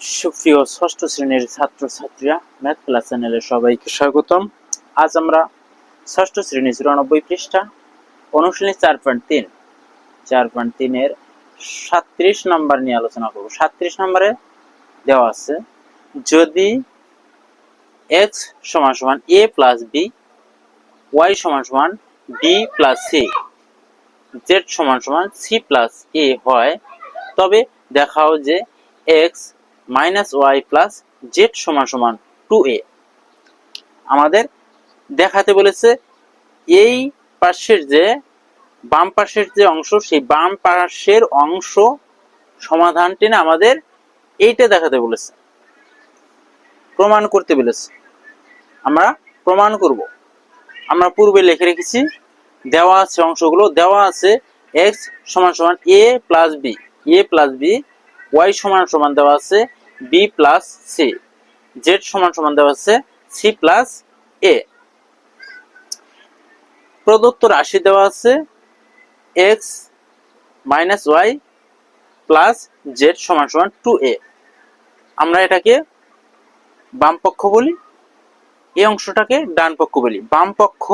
সুপ্রিয় ষষ্ঠ শ্রেণির ছাত্রছাত্রীরা ম্যাথ ক্লাস চ্যানেলে সবাইকে স্বাগতম। আজ আমরা ষষ্ঠ শ্রেণি চুরানব্বই পৃষ্ঠা, অনুশীলনী চার পয়েন্ট তিন। চার পয়েন্ট তিনের সাত্রিশ নাম্বার নিয়ে আলোচনা করব। সাত্রিশ নম্বরে দেওয়া আছে, যদি এক্স সমান সমান এ প্লাস বি ওয়াই সমান সমান বি প্লাস সি জেড সমান সমান সি প্লাস এ হয়, তবে দেখাও যে X minus Y plus Z সমান সমান টু এ আমাদের দেখাতে বলেছে এই পাশের যে, বাম পাশের যে অংশ, সেই বাম পাশের অংশ সমাধান টেনে আমাদের এইটা দেখাতে বলেছে। প্রমাণ করতে বলেছে। আমরা প্রমাণ করব। আমরা পূর্বে লিখে রেখেছি, দেওয়া আছে অংশগুলো, দেওয়া আছে এক্স সমান সমান A plus B A plus B Y সমান সমান দেওয়া আছে বি প্লাস সি জেড সমান সমান দেওয়া আছে সি প্লাস এ প্রদত্ত রাশি দেওয়া আছে X minus Y plus Z সমান সমান টু এ আমরা এটাকে বাম পক্ষ বলি, এই অংশটাকে ডান পক্ষ বলি। বাম পক্ষ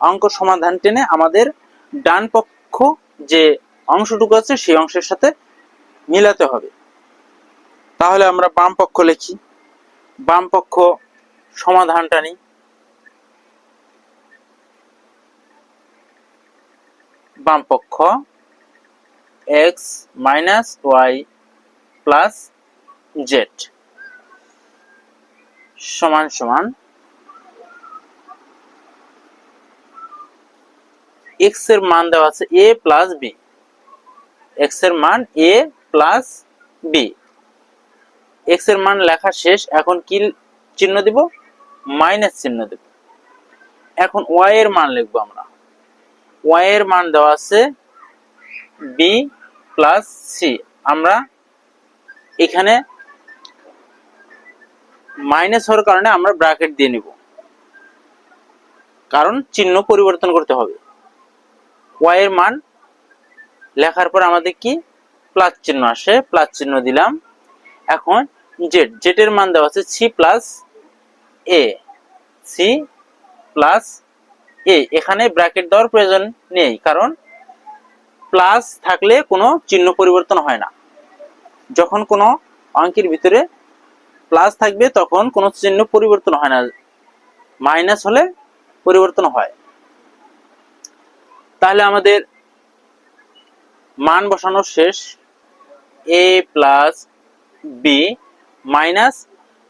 অঙ্ক সমাধান টেনে আমাদের ডান পক্ষ যে অংশটুকু আছে সেই অংশের সাথে মিলাতে হবে। তাহলে আমরা বাম পক্ষ লিখি। বাম পক্ষ সমাধানটা নিই। বাম পক্ষ X minus Y plus Z সমান সমান এক্সের মান দেওয়া আছে এ প্লাস বি এক্সের মান এ প্লাস বি এক্সের মান লেখা শেষ, এখন কি চিহ্ন দিব? মাইনাস চিহ্ন দেব। এখন ওয়াই এর মান লিখব আমরা। ওয়াই এর মান দেওয়া আছে বি প্লাস সি আমরা এখানে মাইনাস হওয়ার কারণে আমরা ব্র্যাকেট দিয়ে নিব। কারণ চিহ্ন পরিবর্তন করতে হবে। ওয়াই এর মান লেখার পর আমাদের কি? প্লাস চিহ্ন আসে। প্লাস চিহ্ন দিলাম। এখন জেড এর মান দেওয়া আছে C plus A C plus A এখানে ব্র্যাকেট দেওয়ার প্রয়োজন নেই, কারণ প্লাস থাকলে কোনো চিহ্ন পরিবর্তন হয় না। যখন কোনো অঙ্কের ভিতরে প্লাস থাকবে, তখন কোনো চিহ্ন পরিবর্তন হয় না। মাইনাস হলে পরিবর্তন হয়। তাহলে আমাদের মান বসানো শেষ। এ প্লাস বি মাইনাস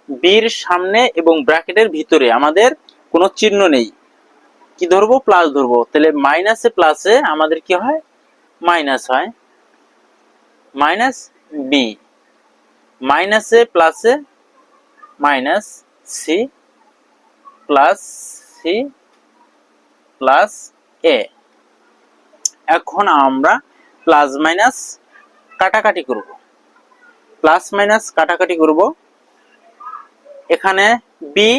বির সামনে এবং ব্র্যাকেটের ভিতরে আমাদের কোনো চিহ্ন নেই। কি ধরবো? প্লাস ধরবো। তাহলে মাইনাসে প্লাসে আমাদের কি হয়? মাইনাস হয়। মাইনাস বি মাইনাসে প্লাসে minus C plus C plus A এখন আমরা প্লাস মাইনাস কাটাকাটি করব। প্লাস মাইনাস কাটাকাটি করব। এখানে বি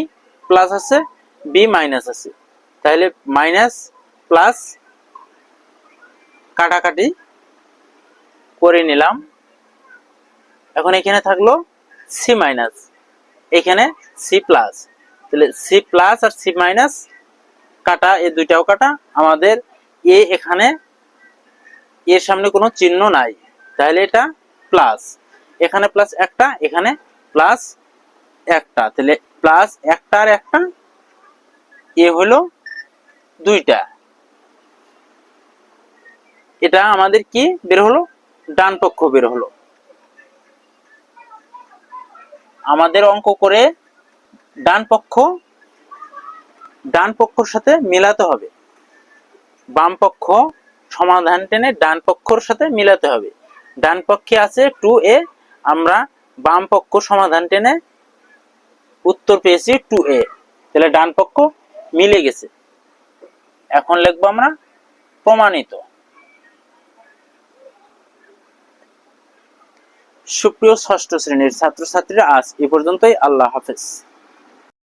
প্লাস আছে বি মাইনাস আছে। তাহলে মাইনাস প্লাস কাটাকাটি করে নিলাম। এখন এখানে থাকল সি মাইনাস এখানে সি প্লাস তাহলে সি প্লাস আর সি মাইনাস কাটা, এই দুইটাও কাটা। আমাদের এ এখানে এর সামনে কোনো চিহ্ন নাই। তাহলে এটা প্লাস এখানে প্লাস একটা, এখানে প্লাস একটা। তাহলে প্লাস একটা আর একটা, এ হলো দুইটা। এটা আমাদের কি? বের হলো? ডান পক্ষ বের হলো। আমাদের অঙ্ক করে ডান পক্ষ, ডান পক্ষর সাথে মিলাতে হবে। বাম পক্ষ সমাধান টেনে ডান পক্ষর সাথে মিলাতে হবে। ডান পক্ষে আছে টু এ আমরা বাম পক্ষ সমাধান টেনে উত্তর পেয়েছি টু এ তাহলে ডান পক্ষ মিলে গেছে। এখন লিখব আমরা প্রমাণিত। সুপ্রিয় ষষ্ঠ শ্রেণির ছাত্রছাত্রীরা, আজ এ পর্যন্তই। আল্লাহ হাফেজ।